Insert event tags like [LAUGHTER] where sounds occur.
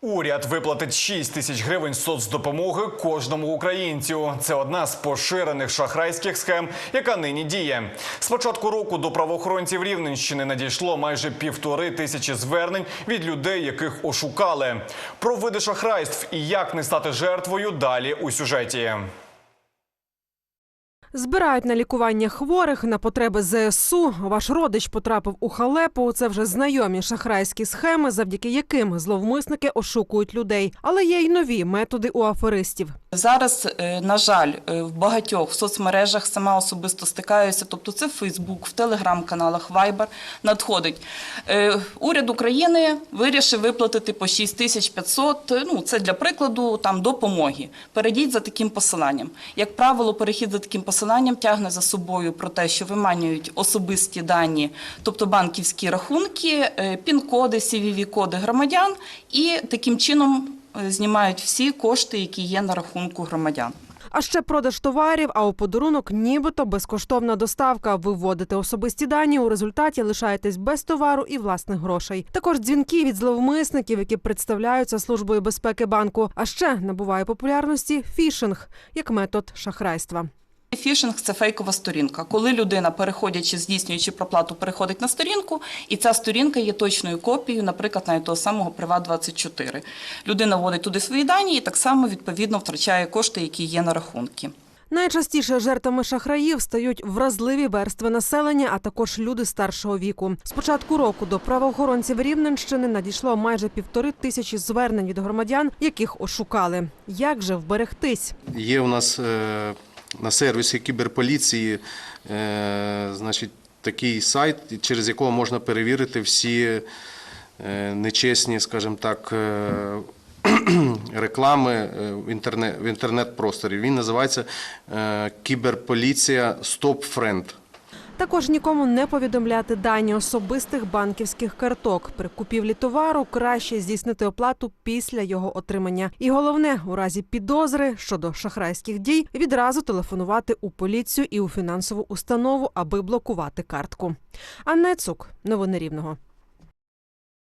Уряд виплатить 6 тисяч гривень соцдопомоги кожному українцю. Це одна з поширених шахрайських схем, яка нині діє. З початку року до правоохоронців Рівненщини надійшло майже півтори тисячі звернень від людей, яких ошукали. Про види шахрайств і як не стати жертвою далі у сюжеті. Збирають на лікування хворих на потреби ЗСУ. Ваш родич потрапив у халепу. Це вже знайомі шахрайські схеми, завдяки яким зловмисники ошукують людей. Але є й нові методи у аферистів. Зараз, е, на жаль, е, в багатьох соцмережах сама особисто стикаюся, тобто це в Фейсбук, в телеграм-каналах, Viber надходить. Е, Уряд України вирішив виплатити по 6500, е, ну це для прикладу, там допомоги. Перейдіть за таким посиланням. Як правило, перехід за таким посиланням тягне за собою про те, що виманюють особисті дані, тобто банківські рахунки, е, пін-коди, CVV-коди громадян, і таким чином е, знімають всі кошти, які є на рахунку громадян. А ще продаж товарів, а у подарунок нібито безкоштовна доставка. Ви вводите особисті дані. У результаті лишаєтесь без товару і власних грошей. Також дзвінки від зловмисників, які представляються службою безпеки банку. А ще набуває популярності фішинг як метод шахрайства. Фішинг це фейкова сторінка. Коли людина, переходячи, здійснюючи проплату, переходить на сторінку, і ця сторінка є точною копією, наприклад, навіть того самого Приват24. Людина вводить туди свої дані і так само відповідно втрачає кошти, які є на рахунки. Найчастіше жертвами шахраїв стають вразливі верстви населення, а також люди старшого віку. З початку року до правоохоронців Рівненщини надійшло майже півтори тисячі звернень від громадян, яких ошукали. Як же вберегтись? Є у нас е, на сервісі кіберполіції е, значить, такий сайт, через якого можна перевірити всі е, нечесні, скажімо так, е, [CLEARS THROAT] реклами в інтернет, в інтернет-просторі. Він називається Кіберполіція Stop Friend. Також нікому не повідомляти дані особистих банківських карток. При купівлі товару краще здійснити оплату після його отримання. І головне, у разі підозри щодо шахрайських дій, відразу телефонувати у поліцію і у фінансову установу, аби блокувати картку. Анна Цук, новини Рівного.